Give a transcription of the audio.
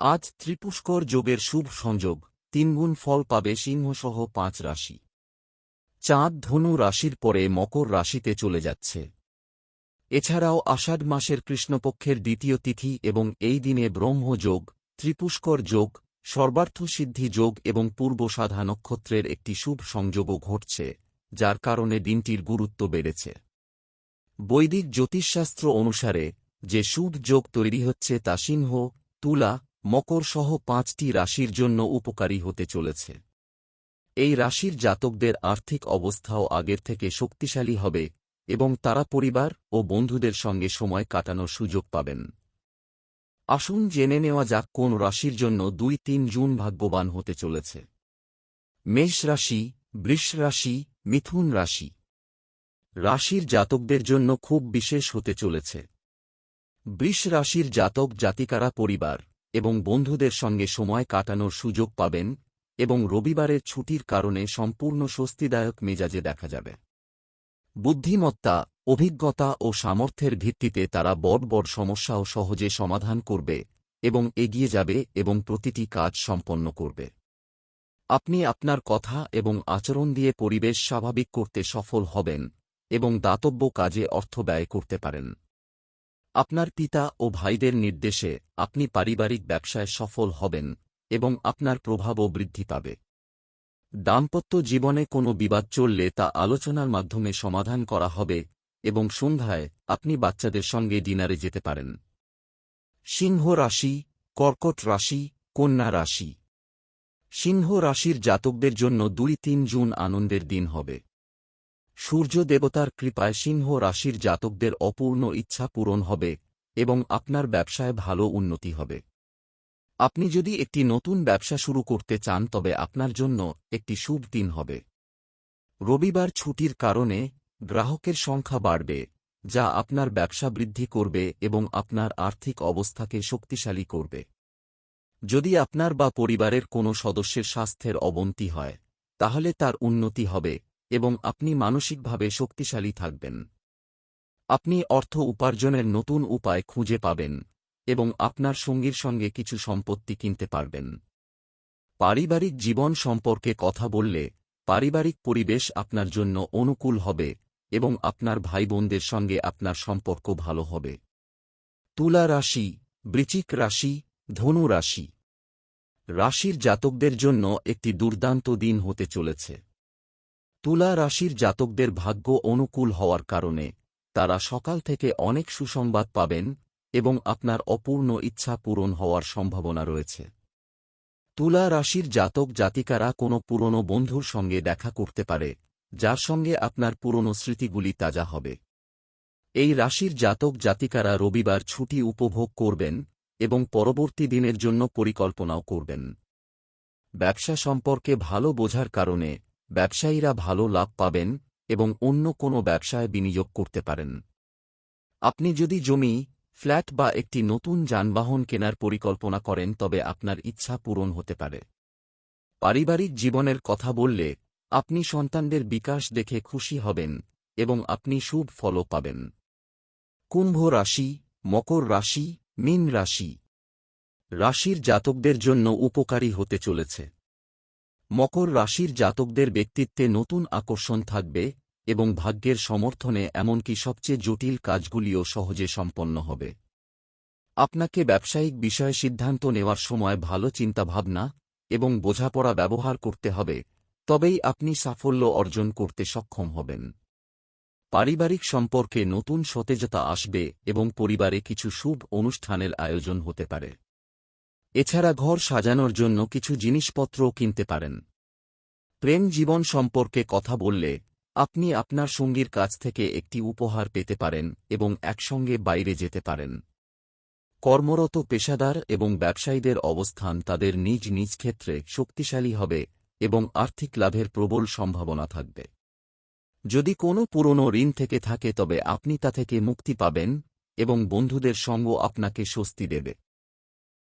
আজ ত্রিপুষ্কর যোগের শুভ সংযোগ, তিনগুণ ফল পাবে সিংহসহ পাঁচ রাশি। চাঁদ ধনু রাশির পরে মকর রাশিতে চলে যাচ্ছে। এছাড়াও আষাঢ় মাসের কৃষ্ণপক্ষের দ্বিতীয় তিথি এবং এই দিনে ব্রহ্মযোগ ত্রিপুষ্কর যোগ সর্বার্থসিদ্ধি যোগ এবং পূর্ব সাধা নক্ষত্রের একটি শুভ সংযোগও ঘটছে, যার কারণে দিনটির গুরুত্ব বেড়েছে। বৈদিক জ্যোতিষশাস্ত্র অনুসারে যে শুভ যোগ তৈরি হচ্ছে তা সিংহ, তুলা মকর সহ পাঁচটি রাশির জন্য উপকারী হতে চলেছে। এই রাশির জাতকদের আর্থিক অবস্থাও আগের থেকে শক্তিশালী হবে এবং তারা পরিবার ও বন্ধুদের সঙ্গে সময় কাটানোর সুযোগ পাবেন। আসুন জেনে নেওয়া যাক কোন রাশির জন্য দুই তিন জুন ভাগ্যবান হতে চলেছে। মেষ রাশি, বৃষ রাশি, মিথুন রাশি। রাশির জাতকদের জন্য খুব বিশেষ হতে চলেছে। বৃষ রাশির জাতক জাতিকারা পরিবার। এবং বন্ধুদের সঙ্গে সময় কাটানোর সুযোগ পাবেন এবং রবিবারের ছুটির কারণে সম্পূর্ণ স্বস্তিদায়ক মেজাজে দেখা যাবে। বুদ্ধিমত্তা, অভিজ্ঞতা ও সামর্থ্যের ভিত্তিতে তারা বড় বড় সমস্যাও সহজে সমাধান করবে এবং এগিয়ে যাবে এবং প্রতিটি কাজ সম্পন্ন করবে। আপনি আপনার কথা এবং আচরণ দিয়ে পরিবেশ স্বাভাবিক করতে সফল হবেন এবং দাতব্য কাজে অর্থ ব্যয় করতে পারেন। আপনার পিতা ও ভাইদের নির্দেশে আপনি পারিবারিক ব্যবসায় সফল হবেন এবং আপনার প্রভাবও বৃদ্ধি পাবে। দাম্পত্য জীবনে কোনো বিবাদ চললে তা আলোচনার মাধ্যমে সমাধান করা হবে এবং সন্ধ্যায় আপনি বাচ্চাদের সঙ্গে ডিনারে যেতে পারেন। সিংহ রাশি, কর্কট রাশি, কন্যা রাশি। সিংহ রাশির জাতকদের জন্য দুই তিন জুন আনন্দের দিন হবে। সূর্য দেবতার কৃপায় সিংহ রাশির জাতকদের অপূর্ণ ইচ্ছা পূরণ হবে, এবং আপনার ব্যবসায় ভালো উন্নতি হবে। আপনি যদি একটি নতুন ব্যবসা শুরু করতে চান, তবে আপনার জন্য একটি শুভ দিন হবে। রবিবার ছুটির কারণে গ্রাহকের সংখ্যা বাড়বে, যা আপনার ব্যবসা বৃদ্ধি করবে এবং আপনার আর্থিক অবস্থাকে শক্তিশালী করবে। যদি আপনার বা পরিবারের কোনো সদস্যের স্বাস্থ্যের অবনতি হয়, তাহলে তার উন্নতি হবে। এবং আপনি মানসিকভাবে শক্তিশালী থাকবেন। আপনি অর্থ উপার্জনের নতুন উপায় খুঁজে পাবেন এবং আপনার সঙ্গীর সঙ্গে কিছু সম্পত্তি কিনতে পারবেন। পারিবারিক জীবন সম্পর্কে কথা বললে পারিবারিক পরিবেশ আপনার জন্য অনুকূল হবে এবং আপনার ভাই বোনদের সঙ্গে আপনার সম্পর্ক ভালো হবে। তুলা রাশি বৃচিক রাশি, ধনু রাশি। রাশির জাতকদের জন্য একটি দুর্দান্ত দিন হতে চলেছে। তুলা রাশির জাতকদের ভাগ্য অনুকূল হওয়ার কারণে তারা সকাল থেকে অনেক সুসংবাদ পাবেন এবং আপনার অপূর্ণ ইচ্ছা পূরণ হওয়ার সম্ভাবনা রয়েছে। তুলা রাশির জাতক জাতিকারা কোনো পুরনো বন্ধুর সঙ্গে দেখা করতে পারে, যার সঙ্গে আপনার পুরনো স্মৃতিগুলি তাজা হবে। এই রাশির জাতক জাতিকারা রবিবার ছুটি উপভোগ করবেন এবং পরবর্তী দিনের জন্য পরিকল্পনাও করবেন। ব্যবসা সম্পর্কে ভালো বোঝার কারণে ব্যবসায়ীরা ভালো লাভ পাবেন এবং অন্য কোনো ব্যবসায় বিনিয়োগ করতে পারেন। আপনি যদি জমি, ফ্ল্যাট বা একটি নতুন যানবাহন কেনার পরিকল্পনা করেন, তবে আপনার ইচ্ছা পূরণ হতে পারে। পারিবারিক জীবনের কথা বললে, আপনি সন্তানদের বিকাশ দেখে খুশি হবেন এবং আপনি শুভ ফলও পাবেন। কুম্ভ রাশি, মকর রাশি, মীন রাশি। রাশির জাতকদের জন্য উপকারী হতে চলেছে। মকর রাশির জাতকদের ব্যক্তিত্বে নতুন আকর্ষণ থাকবে এবং ভাগ্যের সমর্থনে এমনকি সবচেয়ে জটিল কাজগুলিও সহজে সম্পন্ন হবে। আপনাকে ব্যবসায়িক বিষয়ে সিদ্ধান্ত নেওয়ার সময় ভালো চিন্তাভাবনা এবং বোঝাপড়া ব্যবহার করতে হবে, তবেই আপনি সাফল্য অর্জন করতে সক্ষম হবেন। পারিবারিক সম্পর্কে নতুন সতেজতা আসবে এবং পরিবারে কিছু শুভ অনুষ্ঠানের আয়োজন হতে পারে। এছাড়া ঘর সাজানোর জন্য কিছু জিনিসপত্রও কিনতে পারেন। প্রেম জীবন সম্পর্কে কথা বললে, আপনি আপনার সঙ্গীর কাছ থেকে একটি উপহার পেতে পারেন এবং একসঙ্গে বাইরে যেতে পারেন। কর্মরত পেশাদার এবং ব্যবসায়ীদের অবস্থান তাদের নিজ নিজ ক্ষেত্রে শক্তিশালী হবে এবং আর্থিক লাভের প্রবল সম্ভাবনা থাকবে। যদি কোনো পুরনো ঋণ থেকে থাকে তবে আপনি তা থেকে মুক্তি পাবেন এবং বন্ধুদের সঙ্গ আপনাকে স্বস্তি দেবে।